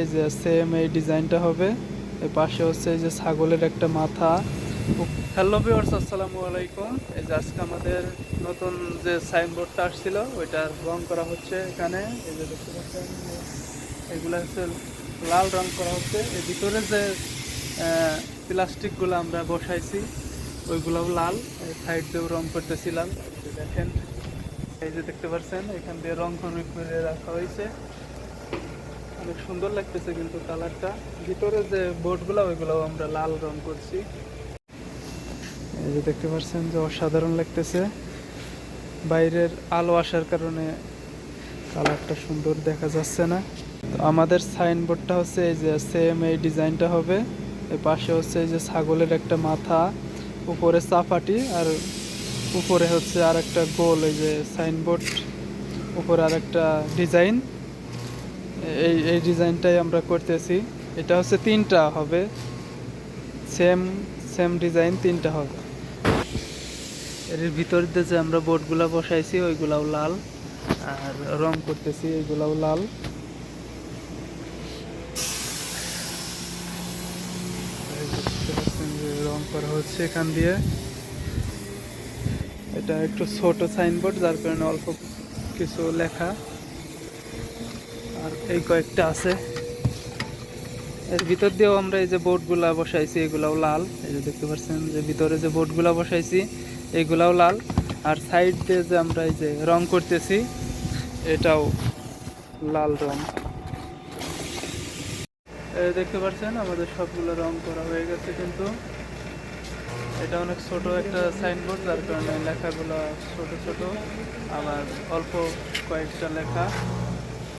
এই যে সেম এই ডিজাইনটা হবে। এই পাশে হচ্ছে যে ছাগলের একটা মাথা। হ্যালো ভিউয়ার্স আসসালামু আলাইকুম। এই যে আজকে আমাদের নতুন যে সাইনবোর্ডটা আসছিল, ওইটার রং করা হচ্ছে এখানে। এই যে দেখতে পাচ্ছেন, এগুলো হচ্ছে লাল রং করা হচ্ছে। এর ভিতরে যে প্লাস্টিকগুলো আমরা বসাইছি, ওইগুলোও লাল। সাইড দিয়েও রং করতেছিলাম। দেখেন, এই যে দেখতে পাচ্ছেন, এখান দিয়ে রং করে রাখা হয়েছে। অনেক সুন্দর লাগতেছে কিন্তু কালারটা। ভিতরে যে বোর্ডগুলো, ওইগুলো আমরা লাল রং করছি। এই যে দেখতে পাচ্ছেন যে অসাধারণ লাগতেছে। বাইরের আলো আসার কারণে কালারটা সুন্দর দেখা যাচ্ছে না। তো আমাদের সাইনবোর্ডটা হচ্ছে এই যে সেম এই ডিজাইনটা হবে। এই পাশে হচ্ছে এই যে ছাগলের একটা মাথা, উপরে চাপাটি আর উপরে হচ্ছে আর একটা গোল, এই যে সাইনবোর্ড, উপরে আর একটা ডিজাইন। এই এই ডিজাইনটাই আমরা করতেছি। এটা হচ্ছে তিনটা হবে। সেম সেম ডিজাইন তিনটা হবে। এর ভিতর দিয়ে যে আমরা বোর্ডগুলো বসাইছি, ওইগুলাও লাল। আর রং করতেছি এইগুলাও লাল। রং করা হচ্ছে এখান দিয়ে। এটা একটু ছোট সাইনবোর্ড, যার কারণে অল্প কিছু লেখা। এই কয়েকটা আছে। এর ভিতর দিয়েও আমরা এই যে বোর্ডগুলা বসাইছি, এগুলাও লাল। এই যে দেখতে পাচ্ছেন যে ভিতরে যে বোর্ডগুলা বসাইছি, এগুলাও লাল। আর সাইড দিয়ে যে আমরা এই যে রং করতেছি, এটাও লাল রং। দেখতে পাচ্ছেন, আমাদের সবগুলো রং করা হয়ে গেছে কিন্তু। এটা অনেক ছোট একটা সাইনবোর্ড যার কারণে লেখাগুলো ছোট ছোট, আবার অল্প কয়েকটা লেখা।